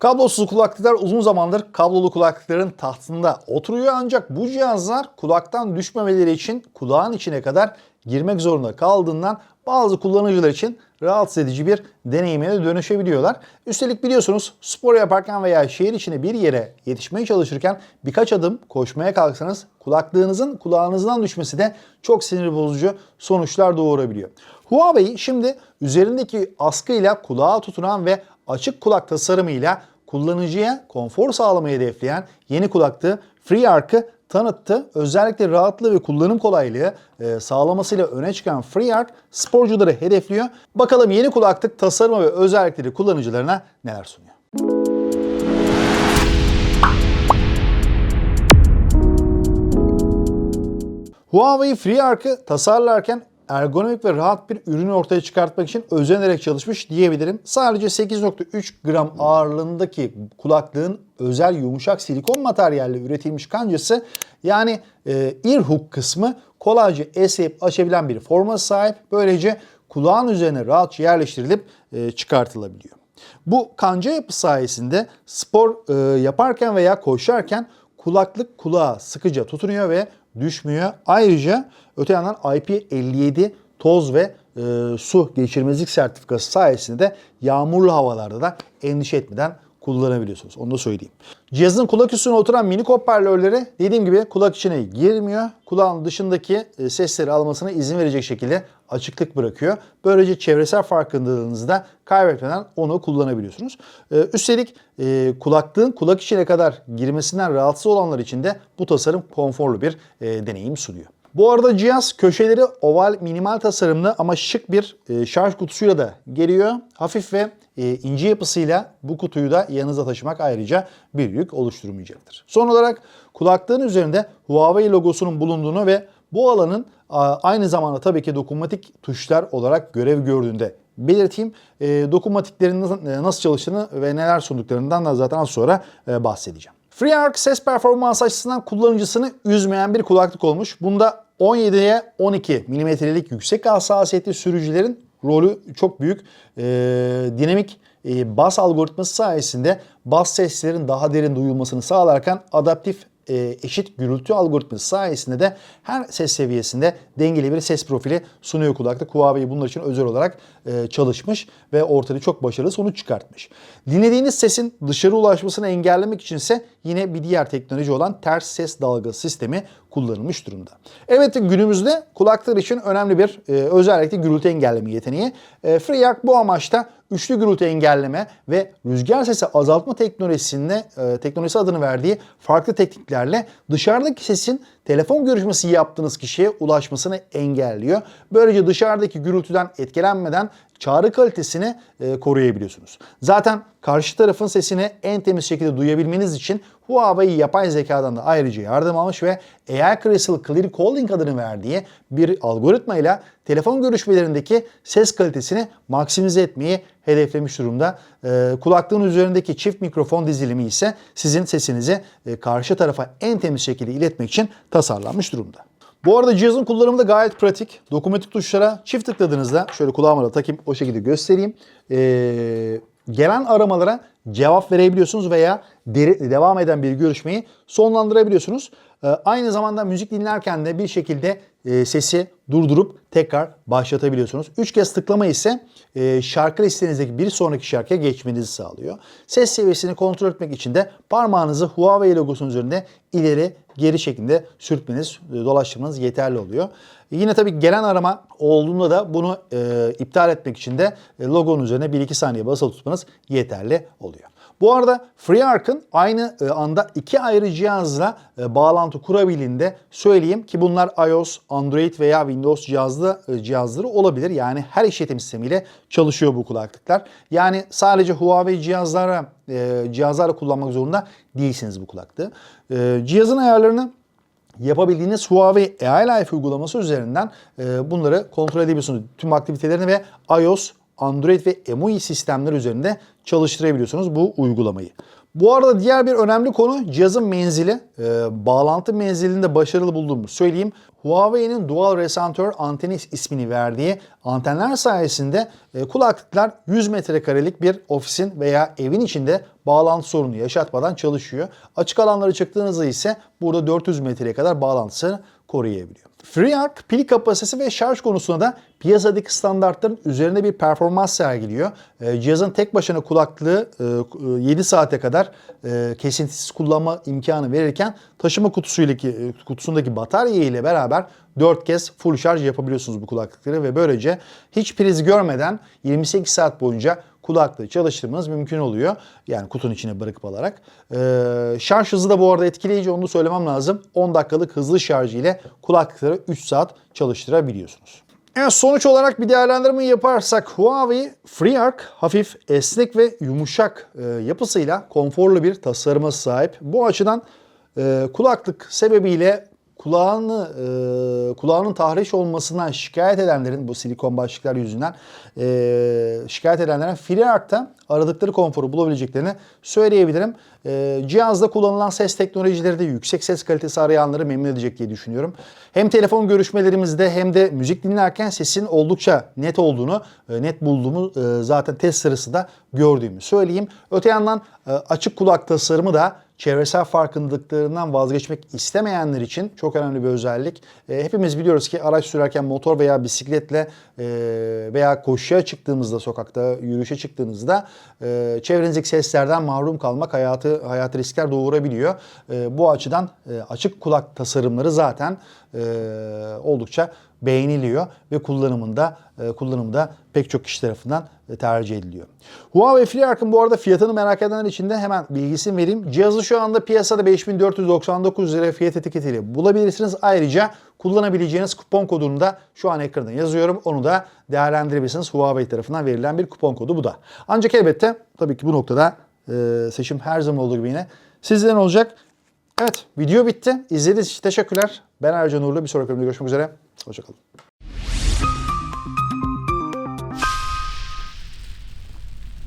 Kablosuz kulaklıklar uzun zamandır kablolu kulaklıkların tahtında oturuyor ancak bu cihazlar kulaktan düşmemeleri için kulağın içine kadar girmek zorunda kaldığından bazı kullanıcılar için rahatsız edici bir deneyime de dönüşebiliyorlar. Üstelik biliyorsunuz spor yaparken veya şehir içine bir yere yetişmeye çalışırken birkaç adım koşmaya kalksanız kulaklığınızın kulağınızdan düşmesi de çok sinir bozucu sonuçlar doğurabiliyor. Huawei şimdi üzerindeki askıyla kulağa tutunan ve açık kulak tasarımıyla kullanıcıya konfor sağlamayı hedefleyen yeni kulaklığı FreeArc'ı tanıttı. Özellikle rahatlığı ve kullanım kolaylığı e, sağlamasıyla öne çıkan FreeArc sporcuları hedefliyor. Bakalım yeni kulaklık tasarımı ve özellikleri kullanıcılarına neler sunuyor. Huawei FreeArc'ı tasarlarken ergonomik ve rahat bir ürünü ortaya çıkartmak için özenerek çalışmış diyebilirim. Sadece 8.3 gram ağırlığındaki kulaklığın özel yumuşak silikon materyalle üretilmiş kancası yani e, earhook kısmı kolayca esneyip açabilen bir forma sahip. Böylece kulağın üzerine rahatça yerleştirilip e, çıkartılabiliyor. Bu kanca yapı sayesinde spor e, yaparken veya koşarken kulaklık kulağa sıkıca tutunuyor ve düşmüyor. Ayrıca öte yandan IP57 toz ve e, su geçirmezlik sertifikası sayesinde de yağmurlu havalarda da endişe etmeden kullanabiliyorsunuz. Onu da söyleyeyim. Cihazın kulak üstüne oturan mini hoparlörleri dediğim gibi kulak içine girmiyor. Kulağın dışındaki e, sesleri almasına izin verecek şekilde açıklık bırakıyor. Böylece çevresel farkındalığınızı da kaybetmeden onu kullanabiliyorsunuz. E, Üstelik e, kulaklığın kulak içine kadar girmesinden rahatsız olanlar için de bu tasarım konforlu bir deneyim sunuyor. Bu arada cihaz köşeleri oval minimal tasarımlı ama şık bir şarj kutusuyla da geliyor. Hafif ve e, ince yapısıyla bu kutuyu da yanınıza taşımak ayrıca bir yük oluşturmayacaktır. Son olarak kulaklığın üzerinde Huawei logosunun bulunduğunu ve bu alanın aynı zamanda tabii ki dokunmatik tuşlar olarak görev gördüğünde belirteyim. E, dokunmatiklerin e, nasıl çalıştığını ve neler sunduklarından da zaten az sonra e, bahsedeceğim. FreeArc ses performans açısından kullanıcısını üzmeyen bir kulaklık olmuş. Bunda 17'ye 12 milimetrelik yüksek hassasiyetli sürücülerin rolü çok büyük. Ee, dinamik e, bas algoritması sayesinde bas seslerin daha derin duyulmasını sağlarken adaptif e, eşit gürültü algoritması sayesinde de her ses seviyesinde dengeli bir ses profili sunuyor kulaklık. Huawei bunlar için özel olarak e, çalışmış ve ortaya çok başarılı sonuç çıkartmış. Dinlediğiniz sesin dışarı ulaşmasını engellemek içinse yine bir diğer teknoloji olan ters ses dalgası sistemi kullanılmış durumda. Evet günümüzde kulaklar için önemli bir e, özellikle gürültü engelleme yeteneği. E, FreeArc bu amaçta üçlü gürültü engelleme ve rüzgar sesi azaltma teknolojisinde e, teknolojisi adını verdiği farklı tekniklerle dışarıdaki sesin telefon görüşmesi yaptığınız kişiye ulaşmasını engelliyor. Böylece dışarıdaki gürültüden etkilenmeden çağrı kalitesini e, koruyabiliyorsunuz. Zaten karşı tarafın sesini en temiz şekilde duyabilmeniz için Huawei yapay zekadan da ayrıca yardım almış ve AI Crystal Clear Calling adını verdiği bir algoritma ile telefon görüşmelerindeki ses kalitesini maksimize etmeyi hedeflemiş durumda. Ee, kulaklığın üzerindeki çift mikrofon dizilimi ise sizin sesinizi e, karşı tarafa en temiz şekilde iletmek için tasarlanmış durumda. Bu arada cihazın kullanımı da gayet pratik. Dokunmatik tuşlara çift tıkladığınızda şöyle kulağıma da takayım o şekilde göstereyim. Ee, gelen aramalara cevap verebiliyorsunuz veya deri- devam eden bir görüşmeyi sonlandırabiliyorsunuz. Ee, aynı zamanda müzik dinlerken de bir şekilde e, sesi durdurup tekrar başlatabiliyorsunuz. Üç kez tıklama ise e, şarkı listenizdeki bir sonraki şarkıya geçmenizi sağlıyor. Ses seviyesini kontrol etmek için de parmağınızı Huawei logosunun üzerinde ileri geri şeklinde sürtmeniz, e, dolaştırmanız yeterli oluyor. Yine tabii gelen arama olduğunda da bunu iptal etmek için de logonun üzerine 1-2 saniye basılı tutmanız yeterli oluyor. Bu arada FreeArc'ın aynı e, anda iki ayrı cihazla e, bağlantı kurabildiğinde söyleyeyim ki bunlar iOS, Android veya Windows cihazlı e, cihazları olabilir. Yani her işletim sistemiyle çalışıyor bu kulaklıklar. Yani sadece Huawei cihazlara cihazlarla kullanmak zorunda değilsiniz bu kulaklığı. Cihazın ayarlarını yapabildiğiniz Huawei AI Life uygulaması üzerinden bunları kontrol edebiliyorsunuz. Tüm aktivitelerini ve iOS, Android ve MUI sistemler üzerinde çalıştırabiliyorsunuz bu uygulamayı. Bu arada diğer bir önemli konu cihazın menzili. E, bağlantı menzilinde başarılı bulduğumu söyleyeyim. Huawei'nin Dual Resonatör Anteni ismini verdiği antenler sayesinde e, kulaklıklar 100 metrekarelik bir ofisin veya evin içinde bağlantı sorunu yaşatmadan çalışıyor. Açık alanlara çıktığınızda ise burada 400 metreye kadar bağlantısını koruyabiliyor. FreeArc pil kapasitesi ve şarj konusunda da piyasadaki standartların üzerinde bir performans sergiliyor. E, cihazın tek başına kulaklığı e, 7 saate kadar e, kesintisiz kullanma imkanı verirken taşıma kutusuyla kutusundaki batarya ile beraber 4 kez full şarj yapabiliyorsunuz bu kulaklıkları ve böylece hiç priz görmeden 28 saat boyunca kulaklığı çalıştırmanız mümkün oluyor. Yani kutunun içine bırakıp alarak. Ee, şarj hızı da bu arada etkileyici onu söylemem lazım. 10 dakikalık hızlı şarj ile kulaklıkları 3 saat çalıştırabiliyorsunuz. Evet, sonuç olarak bir değerlendirme yaparsak Huawei FreeArc hafif, esnek ve yumuşak e, yapısıyla konforlu bir tasarıma sahip. Bu açıdan e, kulaklık sebebiyle kulağını e, kulağının tahriş olmasından şikayet edenlerin bu silikon başlıklar yüzünden e, şikayet edenlerin FreeArc'ta aradıkları konforu bulabileceklerini söyleyebilirim. E, cihazda kullanılan ses teknolojileri de yüksek ses kalitesi arayanları memnun edecek diye düşünüyorum. Hem telefon görüşmelerimizde hem de müzik dinlerken sesin oldukça net olduğunu, e, net bulduğumu e, zaten test sırası da gördüğümü söyleyeyim. Öte yandan e, açık kulak tasarımı da çevresel farkındalıklarından vazgeçmek istemeyenler için çok önemli bir özellik. E, hepimiz biliyoruz ki araç sürerken motor veya bisikletle e, veya koşuya çıktığımızda sokakta yürüyüşe çıktığınızda e, çevrenizdeki seslerden mahrum kalmak hayatı hayatı riskler doğurabiliyor. E, bu açıdan açık kulak tasarımları zaten e, oldukça beğeniliyor ve kullanımında e, kullanımda pek çok kişi tarafından e, tercih ediliyor. Huawei FreeArc'ın bu arada fiyatını merak edenler için de hemen bilgisini vereyim. Cihazı şu anda piyasada 5499 lira fiyat etiketiyle bulabilirsiniz. Ayrıca kullanabileceğiniz kupon kodunu da şu an ekranda yazıyorum. Onu da değerlendirebilirsiniz. Huawei tarafından verilen bir kupon kodu bu da. Ancak elbette tabii ki bu noktada e, seçim her zaman olduğu gibi yine sizden olacak. Evet video bitti. İzlediğiniz için teşekkürler. Ben Ercan Uğurlu. Bir sonraki bölümde görüşmek üzere. Hoşçakalın.